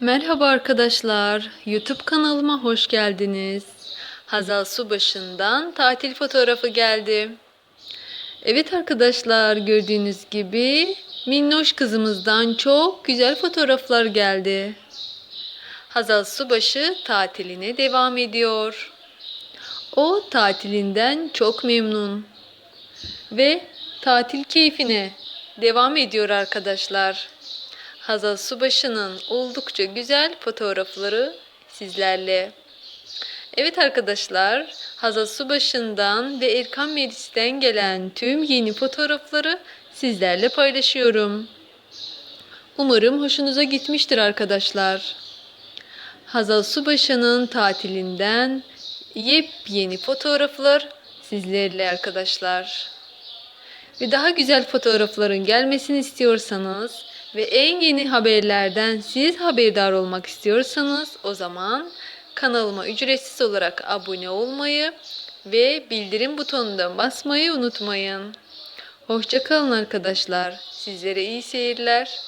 Merhaba arkadaşlar. YouTube kanalıma hoş geldiniz. Hazal Subaşı'ndan tatil fotoğrafı geldi. Evet arkadaşlar gördüğünüz gibi minnoş kızımızdan çok güzel fotoğraflar geldi. Hazal Subaşı tatiline devam ediyor. O tatilinden çok memnun ve tatil keyfine devam ediyor arkadaşlar. Hazal Subaşı'nın oldukça güzel fotoğrafları sizlerle. Evet arkadaşlar, Hazal Subaşı'ndan ve Erkan Melis'ten gelen tüm yeni fotoğrafları sizlerle paylaşıyorum. Umarım hoşunuza gitmiştir arkadaşlar. Hazal Subaşı'nın tatilinden yepyeni fotoğraflar sizlerle arkadaşlar. Ve daha güzel fotoğrafların gelmesini istiyorsanız ve en yeni haberlerden siz haberdar olmak istiyorsanız o zaman kanalıma ücretsiz olarak abone olmayı ve bildirim butonuna basmayı unutmayın. Hoşçakalın arkadaşlar. Sizlere iyi seyirler.